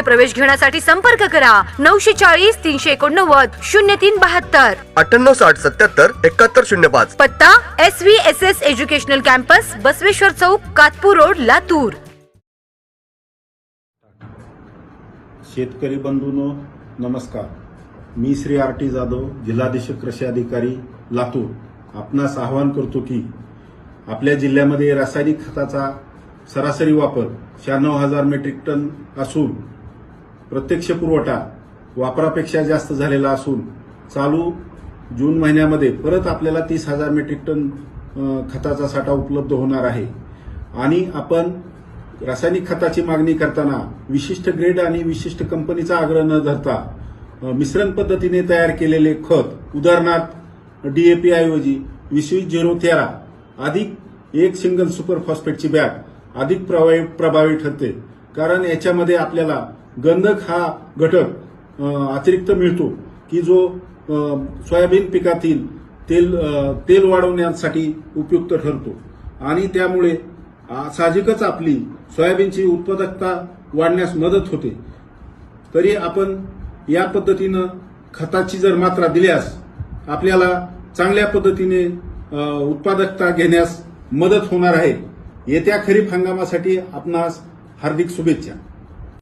प्रवेश घेण्यासाठी संपर्क करा. नऊशे चाळीस तीनशे एकोणनव्वद शून्य तीन बहात्तर. अठ्ठ्याण्णव साठ सत्याहत्तर एकाहत्तर शून्य पाच. पत्ता S V S S educational campus Basaveshwar chowk Katpur road Latur. शेतकरी बंधूंनो नमस्कार. मी श्री आर टी जाधव जिल्हाधीशक कृषी अधिकारी लातूर. आपणास आवाहन करतो की आपल्या जिल्ह्यामध्ये रासायनिक खताचा सरासरी वापर शहाण्णव हजार मेट्रिक टन असून प्रत्यक्ष पुरवठा वापरापेक्षा जास्त झालेला असून चालू जून महिन्यामध्ये परत आपल्याला तीस हजार मेट्रिक टन खताचा साठा उपलब्ध होणार आहे. आणि आपण रासायनिक खताची मागणी करताना विशिष्ट ग्रेड आणि विशिष्ट कंपनीचा आग्रह न धरता मिश्रण पद्धतीने तयार केलेले खत उदाहरणार्थ डीएपी ऐवजी वीस झिरो तेरा अधिक एक सिंगल सुपर फॉस्फेटची बॅग अधिक प्रभावी प्रभावी ठरते. कारण याच्यामध्ये आपल्याला गंधक हा घटक अतिरिक्त मिळतो की जो सोयाबीन पिकातील तेल तेल वाढवण्यासाठी उपयुक्त ठरतो. आणि त्यामुळे साहजिकच आपली सोयाबीनची उत्पादकता वाढण्यास मदत होते. तरी आपण या पद्धतीनं खताची जर मात्रा दिल्यास आपल्याला चांगल्या पद्धतीने उत्पादकता घेण्यास मदत होणार आहे. येत्या खरीप हंगामासाठी आपणास हार्दिक शुभेच्छा.